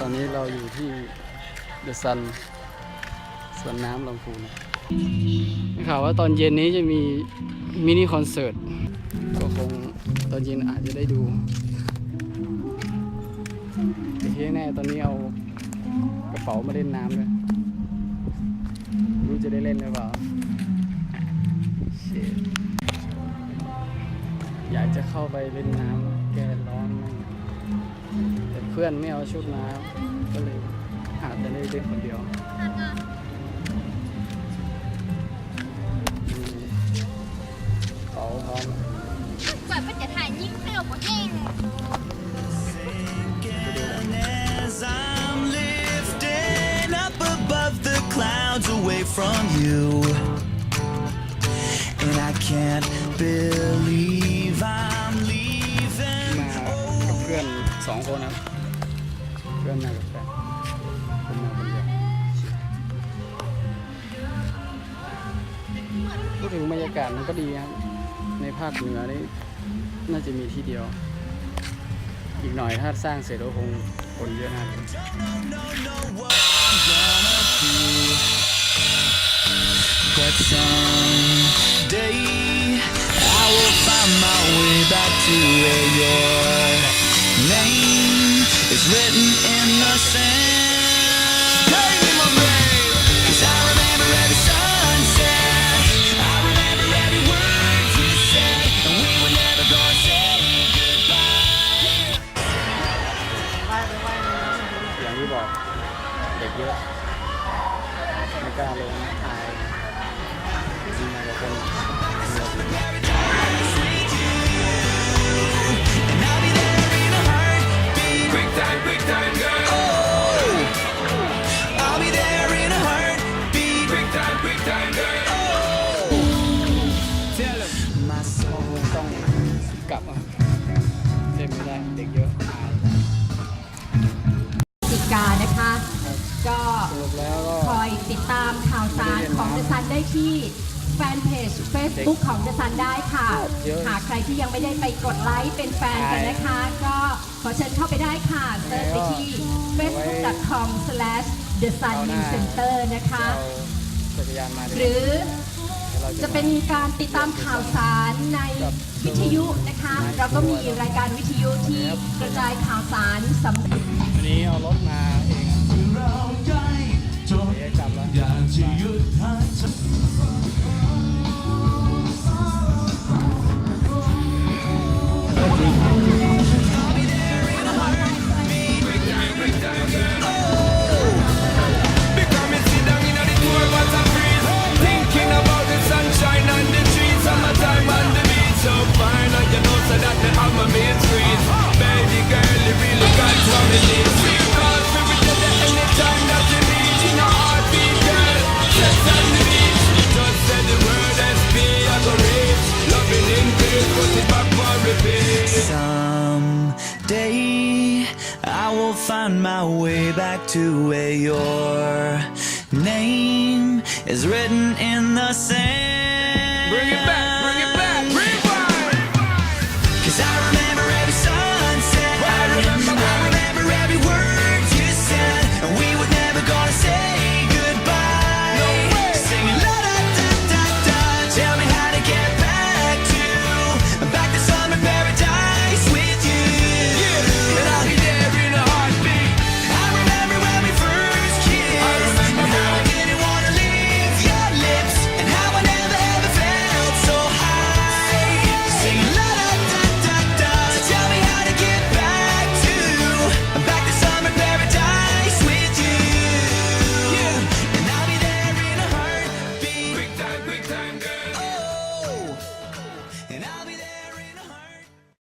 ตอนนี้เราอยู่ที่เดอะซันสวนน้ำลำพูนข่าวว่าตอนเย็นนี้จะมีมินิคอนเสิร์ต ก็คงตอนเย็นอาจจะได้ดูแต่ที่แน่ตอนนี้เอากระเป๋ามาเล่นน้ำเลยรู้จะได้เล่นหรือเปล่าอยากจะเข้าไปเล่นน้ำแก้ร้อนมาก แต่เพื่อนไม่เอาชุดน้ำก็เลยอาจจะได้เล่นคนเดียวอืมเขาพร้อมก่อนมันจะถ่ายยิ่งให้เราหมดเอง As I'm lifting up above the clouds away from you. And I can't believe สองคนครับเพื่อนมากับแฟนผมมาคนเดียวพูดถึงบรรยากาศมันก็ดีครับ ในภาคเหนือนี่น่าจะมีที่เดียว อีกหน่อยถ้าสร้างเสร็จก็คงคนเยอะนะ But someday I will find my way back to where your name is written in the sand. ก็สรุปแล้วก็ คอยติดตามข่าวสารของ The Sun ได้ที่แฟนเพจ Facebook ของ The Sun ได้ค่ะ เยอะหากใครที่ยังไม่ได้ไปกดไลค์เป็นแฟนกันนะคะ ก็ขอเชิญเข้าไปได้ค่ะเซิร์ชไปที่ facebook.com/thesunnewscenter นะคะ เอาจักรยานมาดีกหว่ารือเดี๋ยวเราจะเป็นการติดตามข่าวสารในวิทยุนะคะ เราก็มีรายการวิทยุที่กระจายข่าวสารสำวันนี้เอารถมาเอง อ Someday I will find my way back to where your name is written in the sand. Bring it back.